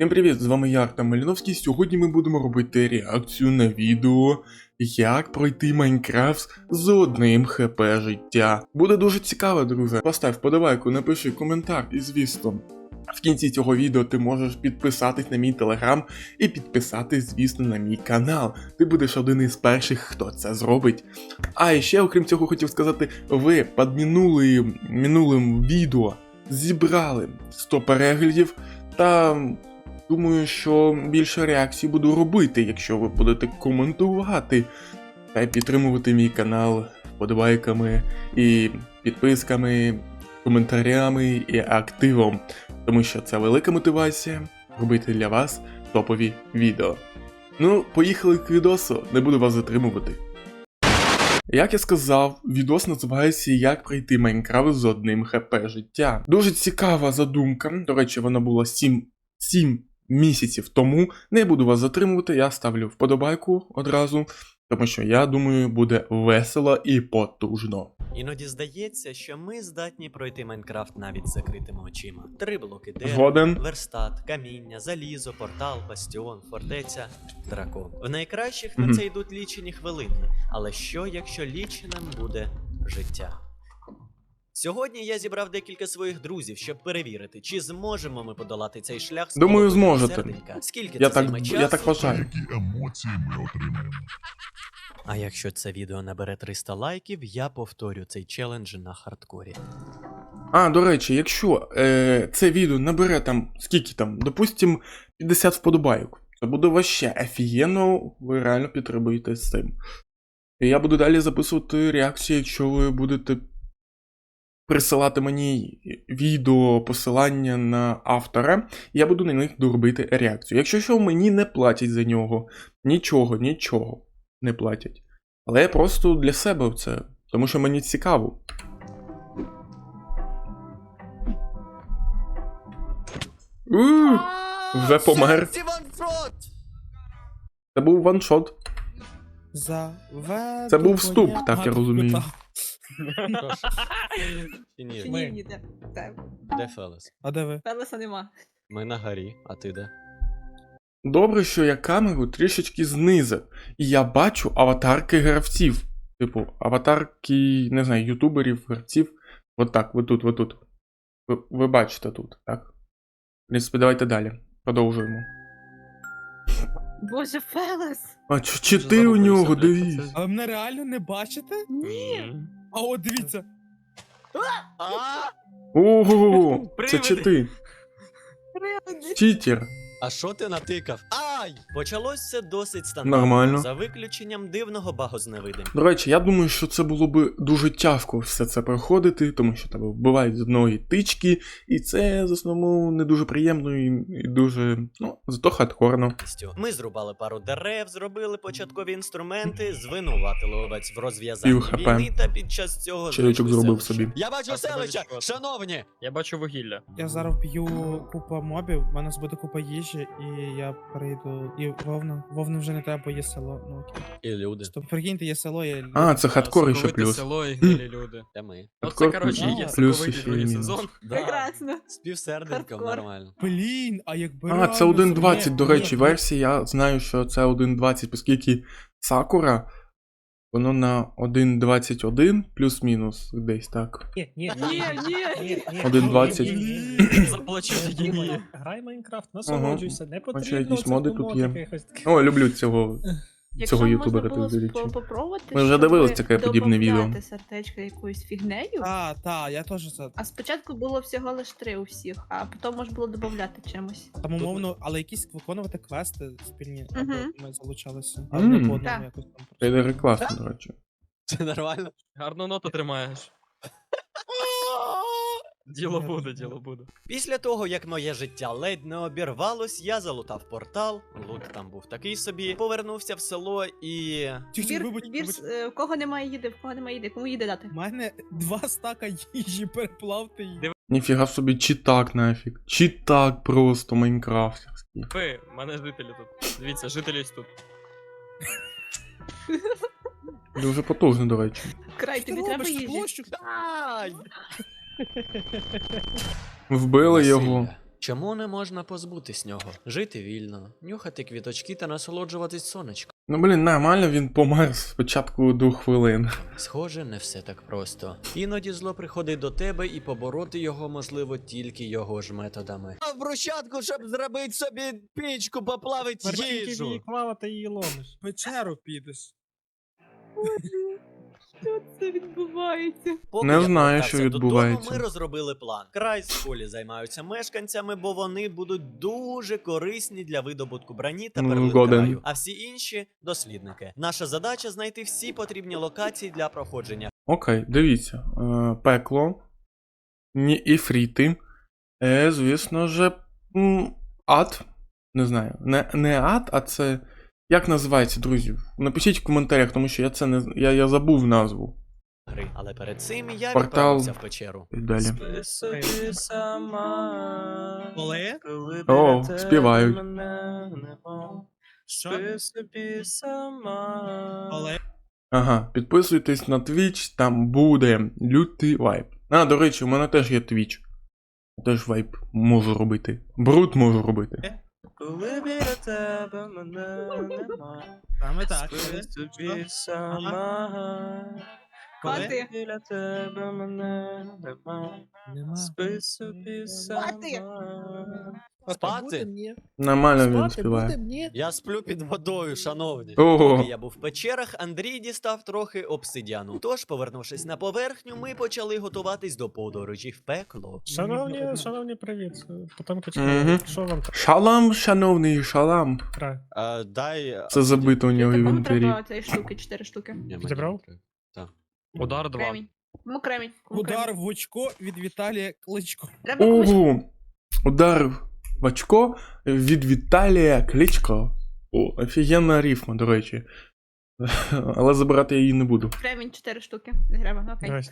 Всім привіт, з вами я Артем Маліновський. Сьогодні ми будемо робити реакцію на відео, як пройти Майнкрафт з одним хп життя. Буде дуже цікаво, друже. Постав вподобайку, напиши коментар і звісно. В кінці цього відео ти можеш підписатись на мій телеграм і підписатись, звісно, на мій канал. Ти будеш один із перших, хто це зробить. А і ще, окрім цього, хотів сказати, ви під минулим відео зібрали 100 переглядів та думаю, що більше реакцій буду робити, якщо ви будете коментувати та підтримувати мій канал вподобайками і підписками, коментарями і активом, тому що це велика мотивація робити для вас топові відео. Ну, поїхали к відосу, не буду вас затримувати. Як я сказав, відос називається Як пройти Майнкрафт з одним хп життя. Дуже цікава задумка. До речі, вона була 7, 7 місяців тому. Не буду вас затримувати, я ставлю вподобайку одразу, тому що я думаю, буде весело і потужно. Іноді здається, що ми здатні пройти Майнкрафт навіть з закритими очима. Три блоки дерева, верстат, каміння, залізо, портал, бастіон, фортеця, дракон. В найкращих на це йдуть лічені хвилини. Але що, якщо ліченим буде життя? Сьогодні я зібрав декілька своїх друзів, щоб перевірити, чи зможемо ми подолати цей шлях з Думаю, зможете. серденька. Скільки Я це так, займе я так вважаю. які емоції ми отримаємо. А якщо це відео набере 300 лайків, я повторю цей челендж на хардкорі. А, до речі, якщо е, це відео набере там, скільки там, допустим, 50 вподобайок, це буде вообще офігенно, ви реально підтримуєте з цим. І я буду далі записувати реакції, якщо ви будете присилати мені відео, посилання на автора, я буду на них доробити реакцію. Якщо що, мені не платять за нього. Нічого, нічого не платять. Але я просто для себе це, тому що мені цікаво. У, вже помер. Це був ваншот. Це був вступ, так я розумію. Чи ні? Ми. Ні, ні, де, де. Де Фелес? А де ви? Пелеса нема. Ми на горі, а ти де? Добре, що я камеру трішечки знизив, і я бачу аватарки гравців. Типу, аватарки, не знаю, ютуберів, гравців. От так, ви тут, ви тут. Ви, ви бачите тут, так? В принципі, давайте далі. Продовжуємо. Боже, Фелес! А чи, чи ти у нього, дивись. А ви мене реально не бачите? Ні! А от дивіться. Ого, це Привиди. чи ти? Читер. А що ти натикав? Ай! Почалось все досить стандартно. Нормально. За виключенням дивного багозневидим. До речі, я думаю, що це було би дуже тяжко все це проходити, тому що тебе вбивають з одної тички, і це з основному не дуже приємно і, і дуже, ну, зато хардкорно. Ми зрубали пару дерев, зробили початкові інструменти, звинуватили овець в розв'язанні війни та під час цього Чайочок зробив собі. Я бачу селища! Шановні! Я бачу вугілля. Я зараз п'ю купа мобів, в мене буде купа їжі, і я прийду. І вовна. Вовна вже не треба, бо є село. Ну окей. І люди. Стоп, прикиньте, є село, є. А, це хардкор ще Соковите плюс. село і гнилі люди. Де ми? Оце, Хардкор коротше, є плюс соковитий ще другий і мінус. сезон. Прекрасно. З півсерденьком Хардкор. нормально. Блін, а якби. А, це реально 1.20, село- до речі, Ні, версія. Я знаю, що це 1.20, оскільки Сакура, воно на 1.21 плюс-мінус десь так. Ні, ні, Ні, ні. 1.20. Заплачу ні, ні. Грай Майнкрафт, насолоджуйся, не потрібно. потрібно якісь моди тут є. О, люблю цього. Якщо Цього ютубера ти попробувати, Ми вже дивилися дивились таке подібне відео. сердечко якоюсь фігнею. А, та, я теж це. А спочатку було всього лиш три у всіх, а потім можна було додати чимось. Там умовно, але якісь виконувати квести спільні, аби Мгм. ми залучалися. Але не по одному Так. якось там. Це класно, до речі. Це нормально? Гарну ноту тримаєш. Діло буде, діло буде. Після того, як моє життя ледь не обірвалось, я залутав портал, лут там був такий собі, повернувся в село і. Тих, Бір, вибач, бір, вибач. е, в кого немає їди, в кого немає їди, кому їди дати? У мене два стака їжі переплавте її. Ніфіга собі, читак нафіг. Читак просто майнкрафтерський. Ви, в мене жителі тут. Дивіться, жителі ось тут. Дуже потужно, до речі. Край, тобі треба їжі. Ай! Вбили його. Чому не можна позбутись нього? Жити вільно, нюхати квіточки та насолоджуватись сонечком. Ну блін, нормально він помер спочатку двох хвилин. Схоже, не все так просто. Іноді зло приходить до тебе, і побороти його можливо тільки його ж методами. А в брусчатку, щоб зробити собі пічку, поплавить Верхівки її клава, ти її ломиш. Печеру підеш. Що це відбувається? Поки Не я знаю, повертався що додому, відбувається. Ми розробили план. Край з школі займаються мешканцями, бо вони будуть дуже корисні для видобутку брані та перлин згоден. краю. А всі інші дослідники. Наша задача знайти всі потрібні локації для проходження. Окей, дивіться. Е, пекло. Ні, іфріти. Е, звісно ж, м, ад. Не знаю. Не, не ад, а це. Як називається, друзі? Напишіть в коментарях, тому що я це не я, я забув назву. Гри. Але перед цим я Портал. відправився в печеру. І далі. Спи собі сама. Коли? коли О, біля тебе співають. мене нема. Що? Спи собі сама. Ага, підписуйтесь на Twitch, там буде лютий вайп. А, до речі, у мене теж є Twitch. Теж вайп можу робити. Бруд можу робити. Коли біля тебе мене нема. саме так. Спи собі сама. Коли? Спати. Біля тебе мене нема. Нема. Спи собі сама. Спати? Нормально він Спати співає. мені. Я сплю під водою, шановні. Ого. Поки я був в печерах, Андрій дістав трохи обсидіану. Тож, повернувшись на поверхню, ми почали готуватись до подорожі в пекло. Шановні, шановні, привіт. Потомки Мгм. що вам Шалам, шановний, шалам. треба? А, дай. Це забито у нього в Кому інвентарі. треба цієї штуки, чотири штуки. Ні, мені Зібрав? не треба. Удар два. Кремінь. Кому кремінь? Кому Удар в очко від Віталія Кличко. Треба комусь Ого! Удар в очко від Віталія Кличко. О, офігенна рифма, до речі. Але забирати я її не буду. кремінь, чотири штуки. Не треба, окей.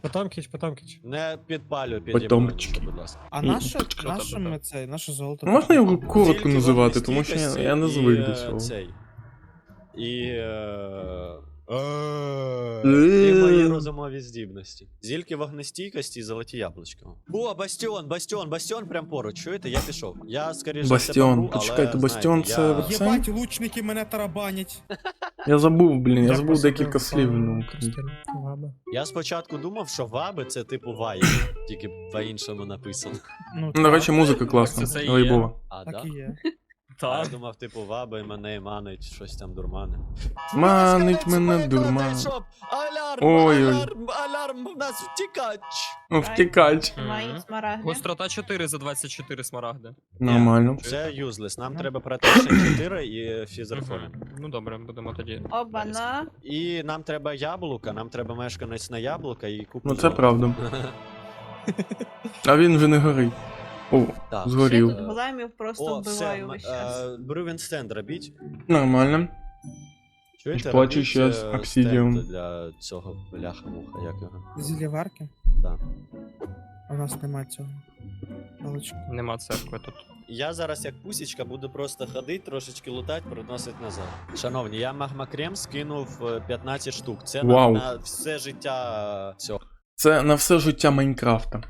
Потомкіч, потомкіч. Не підпалю під Потомчики. будь ласка. А Ну, наше, наше ми це, наше золото. Можна його коротко називати, тому що я, я не звик до е, цього. Цей. І. Е. І мої розумові здібності. Зільки вогнестійкості і золоті яблучка. О, бастіон, бастіон, бастіон прям поруч. Чуєте? Я пішов. Я скоріше Бастіон. Почекайте, бастіон це? Єбать, лучники мене тарабанять. Я забув, блін, я забув декілька слів. Ну, я спочатку думав, що ваби це типу ваї, тільки по-іншому написано. Ну, до речі, музика класна. Вайбова. А, так і є. А я Так. думав, типу, ваби мене манить, щось там дурмане. Манить мене дурман. Алярм, Ой-ой. алярм, алярм, в нас втікач. Ну, втікач. Мої смарагди. Гострота 4 за 24 смарагди. Нормально. Це юзлес. Нам треба пройти ще 4 і фізерфони. Мгм. Ну добре, будемо тоді. Оба-на. І нам треба яблука, нам треба мешканець на яблука і купу. Ну це правда. А він вже не горить. О, Так. згорів. Я тут големів просто О, все, вбиваю м- весь час. е, брювен стенд робіть. Нормально. Чуєте, Плачу робіть, щас е, обсидіум. стенд для цього бляха-муха, як його. Зілля варки? Да. У нас нема цього. Палички. Нема церкви тут. Я зараз як пусічка буду просто ходити, трошечки лутати, приносити назад. Шановні, я магмакрем скинув е, 15 штук. Це Вау. на, на все життя е, цього Це на все життя Майнкрафта.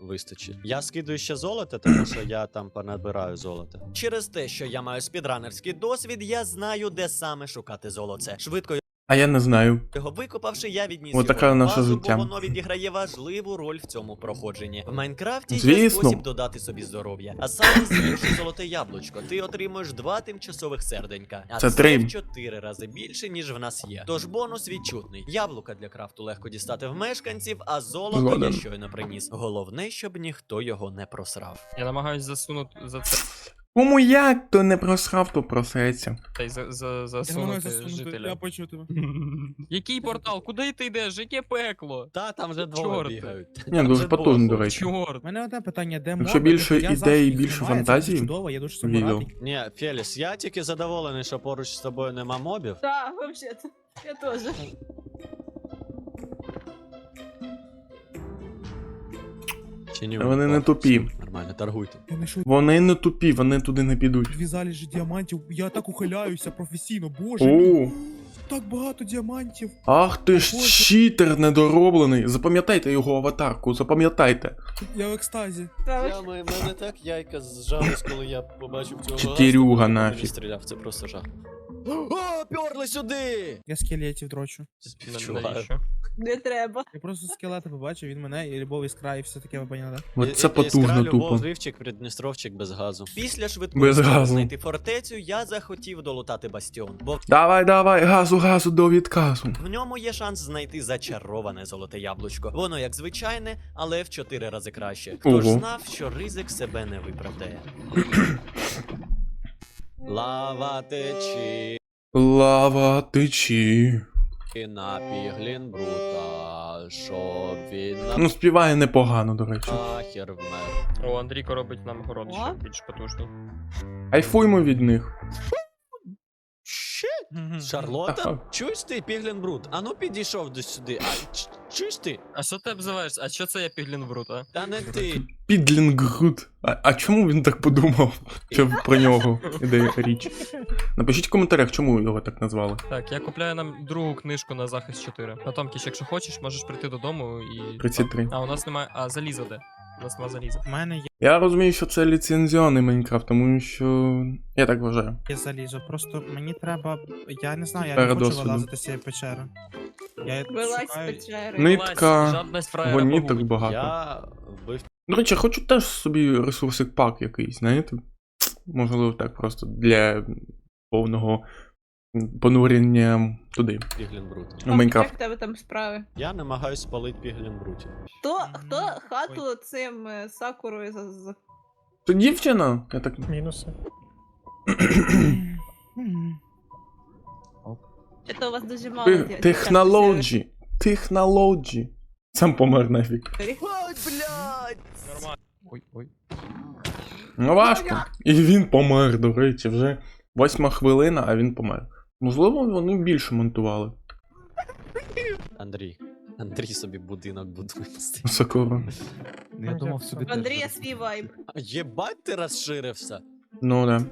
вистачить. Я скидую ще золото, тому що я там понабираю золото. Через те, що я маю спідранерський досвід, я знаю, де саме шукати золоце. Швидко А я не знаю. його викопавши, я відніс От його на наше базу, життя. воно відіграє важливу роль в цьому проходженні. В Майнкрафті є Звісно. спосіб додати собі здоров'я. А саме з'ївши золоте яблучко, ти отримуєш два тимчасових серденька. А Це це, три. в чотири рази більше, ніж в нас є. Тож бонус відчутний. Яблука для крафту легко дістати в мешканців, а золото Згоден. я щойно приніс. Головне, щоб ніхто його не просрав. Я намагаюсь засунути за це Кому як, то не просрав, то просеться. та й за, за, засунути засунути, я жителя. почув тебе. Який портал? Куди ти йдеш? Яке пекло? Та там вже двоє Чорт. бігають. Ні, дуже Там вже потужно, до речі. Чорт. У мене одне питання, де Якщо моби? більше Я ідей завжди і їх більше знімаю, це фантазії, Чудово, я дуже відео. радий. Ні, Феліс, я тільки задоволений, що поруч з тобою нема мобів. Так, взагалі. Я теж. Чи ні? Вони не тупі. Торгуйте. Я знайшов Вони не тупі, вони туди не підуть. дві залежі діамантів, я так ухиляюся професійно, боже мій. О, Так багато діамантів. Ах ти ж Боже. читер недороблений. Запам'ятайте його аватарку, запам'ятайте. Я в екстазі. Я, м- мене так яйка зжались, коли я побачив цього Чотирюга нафіг. він стріляв, це просто жах. О, перли сюди! Я скелетів дрочу. Співчуваю. Не треба. Я просто скелети побачив, він мене і любов іскра, і все таке ви поняли, да? От це потужно Іскра, Любов, тупо. Гривчик, Придністровчик без газу. Після швидкої Без газу. знайти фортецю, я захотів долутати бастіон, бо Давай, давай, газу, газу до відказу. в ньому є шанс знайти зачароване золоте яблучко. Воно як звичайне, але в чотири рази краще. Хто ж знав, що ризик себе не виправдає. Лава течі Лава течі. На піглін брута, щоб він Ну, співає непогано, до речі. нахер вмер. О, Андрійко робить нам город ще більш потужний. Айфуймо від них. Шарлота? Чуєш ти, піглін брут? Ану підійшов до сюди. А, ч- чуєш ти? А що ти обзиваєш? А що це я піглін брут, а? Та не ти. Підлінгрут. А, а чому він так подумав? Що про нього іде річ? Напишіть в коментарях, чому його так назвали. Так, я купляю нам другу книжку на захист 4. Потомкіч, якщо хочеш, можеш прийти додому і. 33. А, у нас немає. А, залізо де? Нас заліза. У мене є, Я розумію, що це ліцензіонний Майнкрафт, тому що. Я так вважаю. є залізо. Просто мені треба. Я не знаю, я Перед не хочу досвідом. вилазити з цієї печери. Я Вилазь з шукаю... печери. Нитка, Гоніток погубить. багато. Я вбив До речі, хочу теж собі ресурсик пак якийсь, знаєте? Можливо, так просто для повного понурення туди. піглін брут. В Як в тебе там справи? Я намагаюсь спалити піглін бруті. Хто, хто хату цим е, сакурою за, за... Це дівчина? Я так. Мінуси. Чи то у вас дуже мало Ти- дівчат Технологі. Технологі. Сам помер нафіг. Ой, блядь! Нормально. Ой, ой. Ну важко. І він помер, до речі, вже восьма хвилина, а він помер. Можливо, вони більше монтували. Андрій. Андрій собі будинок будує. Сокоро. Ну, я думав собі Андрія свій вайб. А Єбать ти розширився. Ну да.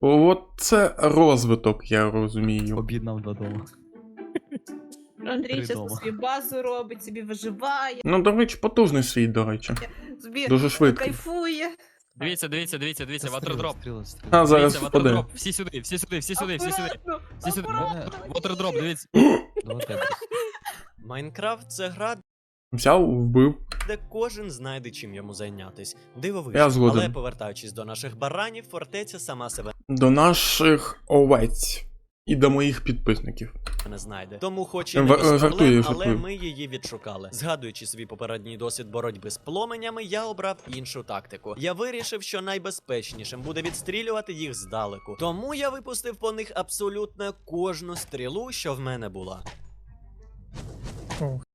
От це розвиток, я розумію. об'єднав два дома. Андрій часто собі базу робить, собі виживає, Ну, до речі, потужний світ, до речі. собі Дуже швидко. кайфує. Дивіться, дивіться, дивіться, дивіться, ватердроп. А, зараз Дивіться, впаде. ватердроп. Всі сюди, всі сюди, всі сюди, всі сюди. Всі сюди. Ватердроп, дивіться. Майнкрафт це гра, Взяв, вбив. де кожен знайде чим йому зайнятись. Дивовижно. Я згоден. Але повертаючись до наших баранів, фортеця сама себе До наших овець. І до моїх підписників. не знайде. Тому, хоч і не без жартую, проблем, але жартую. ми її відшукали. Згадуючи свій попередній досвід боротьби з пломенями, я обрав іншу тактику. Я вирішив, що найбезпечнішим буде відстрілювати їх здалеку. Тому я випустив по них абсолютно кожну стрілу, що в мене була.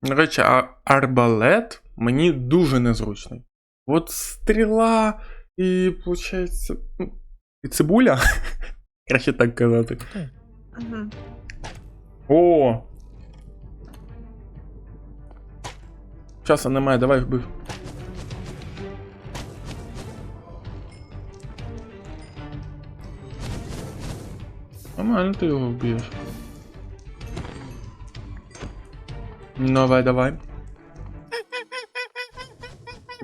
До речі, а арбалет мені дуже незручний. От стріла і, виходить, і цибуля. Краще так казати. Мгм. О! Часу немає, давай вбив. Нормально ти його вб'єш. Ну, Давай,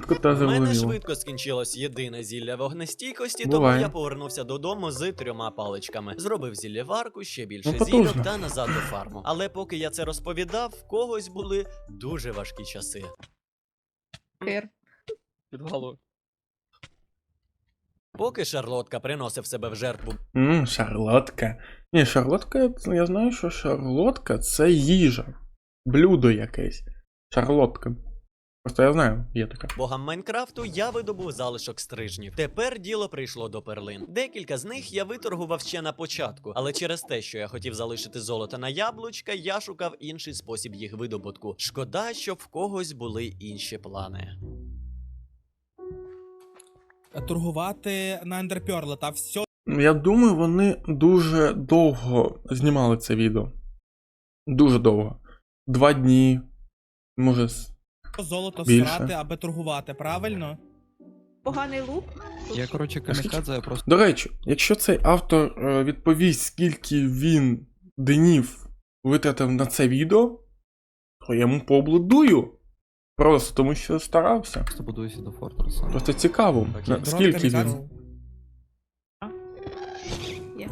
давай. Кота У мене швидко скінчилось єдине зілля вогнестійкості, Буває. тому я повернувся додому з трьома паличками. Зробив зіллєварку, ще більше Ну, зілля та назад до фарму. Але поки я це розповідав, в когось були дуже важкі часи. Кир. Підвалу. Поки Шарлотка приносив себе в жертву Ммм, шарлотка. Ні, шарлотка, я знаю, що шарлотка це їжа. Блюдо якесь. Шарлотка. Просто я знаю, є така. богам Майнкрафту, я видобув залишок стрижнів. Тепер діло прийшло до перлин. Декілька з них я виторгував ще на початку, але через те, що я хотів залишити золото на яблучка, я шукав інший спосіб їх видобутку. Шкода, що в когось були інші плани. Торгувати на ендерпьорла, та все Я думаю, вони дуже довго знімали це відео. Дуже довго. Два дні. Може. Золото Більше. срати, аби торгувати, правильно? Поганий лук. Я, коротше, камікадзе, я просто До речі, якщо цей автор е, відповість, скільки він днів витратив на це відео, то я йому поаплодую. Просто тому що старався. Просто будуюся до Фортресу. Просто цікаво, на- Дрон скільки камікадзе. він Є.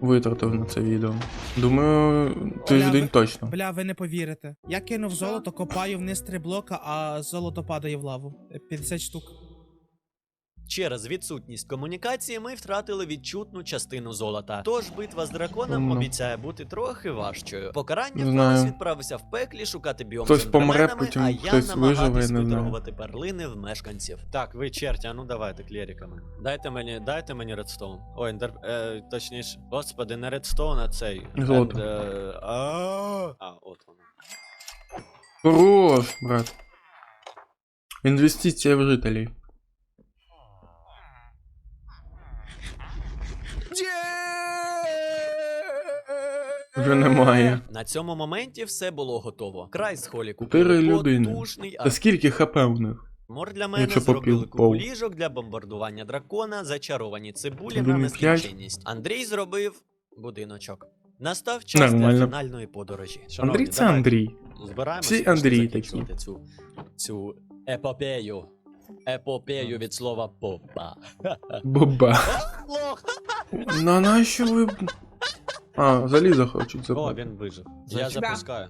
витратив на це відео. Думаю, тиждень точно. Бля, ви не повірите. Я кинув золото, копаю вниз три блока, а золото падає в лаву. Е, 50 штук. Через відсутність комунікації ми втратили відчутну частину золота. Тож битва з драконом Сумно. обіцяє бути трохи важчою. Покарання Фрос відправився в пеклі шукати біом Хтось помре, потім а я виживе, намагатись не знаю. перлини в мешканців. Так, ви черті, а ну давайте клериками. Дайте мені, дайте мені редстоун. Ой, ендер, е, точніше, господи, не редстоун, а цей. Золото. Енд, е, а, а, от воно. Хорош, брат. Інвестиція в жителей. Вже немає. На цьому моменті все було готово. Край з холі Чотири людини. Та скільки хп у них? Мор для мене Якщо зробили купу ліжок для бомбардування дракона, зачаровані цибулі на нескінченність. Андрій зробив будиночок. Настав час Нормально. для фінальної подорожі. Шановні, Андрій це Андрій. Всі Андрії закінчувати Цю, цю епопею. Епопею від слова попа. Боба. На нащо ви. А, залізо хочуть О, забрати. він вижив. Я що? запускаю.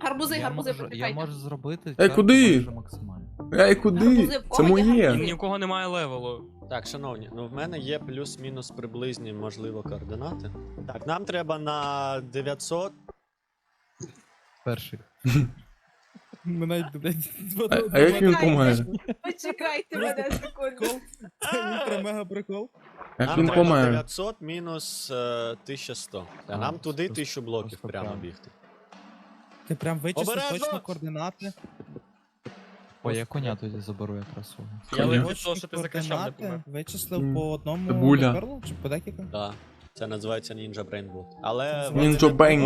Гарбузи, Я гарбузи, можу, я можу зробити. Ей, куди? майже максимально. Ей, куди? Гарбузи, в Це кого є моє. Ні у кого немає левелу. Так, шановні, ну в мене є плюс-мінус приблизні, можливо, координати. Так, нам треба на 900. Перший. Ми навіть, блядь, А, а як він помер? Почекайте мене секунду. Це мега прикол. Як Нам треба помер? 900 мінус е, 1100. А А, нам туди просто- 1000 блоків просто прямо прямо. бігти. Ти прям вичислив Обережно! точно координати. Ой, я коня тоді заберу якраз свого. Я Коня. ледь від Точні того, що ти закричав, не помер. Вичислив М, по одному цибуля. перлу чи по декілька? Да. Це називається Ninja Brain Boot. Але Це вони, не,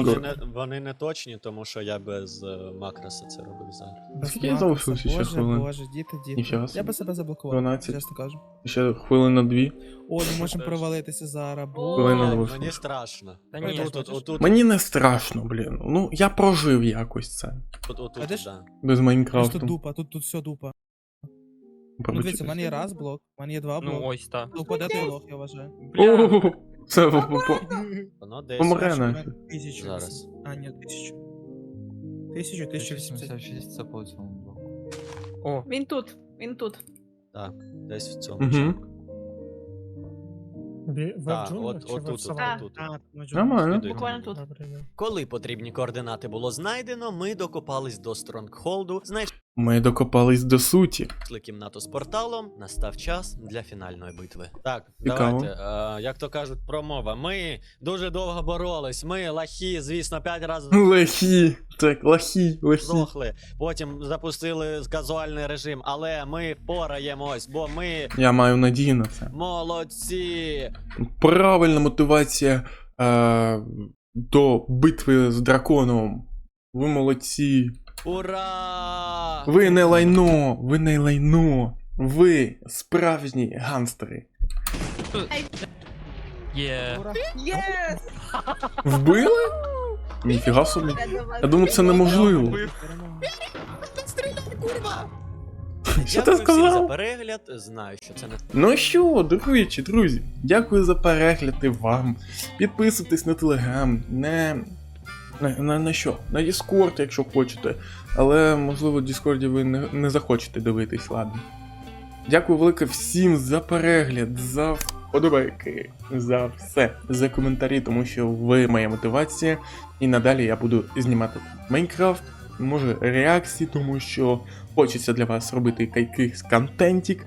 вони, не, вони не точні, тому що я без е, макроса це робив зараз. Без Скільки залишилося ще Боже, хвилин? Боже, діти, діти. Ніфіга Я собі. би себе заблокував, 12. чесно кажу. Ще хвилин на дві. О, ми можемо провалитися зараз. Хвилина Ой, залишилась. мені страшно. Та ні, отут, отут, отут, Мені не страшно, блін. Ну, я прожив якось це. отут, отут, да. Без Просто Майнкрафту. дупа, тут, тут все дупа. Ну дивіться, в мене є раз блок, в мене є два Ну блоки. ось та. Ну, Упаде той лох, я вважаю. Бля, О, Це Воно десь. помре нафіг. Тисячу. Зараз. А, ні, тисячу. Тисячу, тисячу вісімдесят. 1086 це по цьому блоку. О, Він тут, він тут. Так, Десь в цьому. Угу. Бі- Так, джунглях чи. А? Нормально. Слідуй. Буквально тут. Добре. Коли потрібні координати було знайдено, ми докопались до Стронгхолду, знайшли Ми докопались до суті. кімнату з порталом. Настав час для фінальної битви. Так, Цікаво. давайте. Е, як то кажуть, промова. Ми дуже довго боролись. Ми лахі, звісно, п'ять разів Лахі. Так, лахі, лахі. здохли. Потім запустили казуальний режим, але ми впораємось, бо ми Я маю надію на це. молодці. Правильна мотивація е, до битви з драконом. Ви молодці. Ура! Ви не лайно, ви не лайно. Ви справжні ганстери. є. Єс! Вбили? Ніфіга собі. Я думав, це неможливо. Що ти Дякую за сказав? перегляд. Знаю, що це не Ну що, друзі, друзі, дякую за перегляд і вам. Підписуйтесь на телеграм, не. На, на, що? На Discord, якщо хочете. Але, можливо, в Discord ви не, не захочете дивитись, ладно. Дякую велике всім за перегляд, за вподобайки, за все, за коментарі, тому що ви моя мотивація. І надалі я буду знімати Майнкрафт, може реакції, тому що хочеться для вас робити якийсь контентик.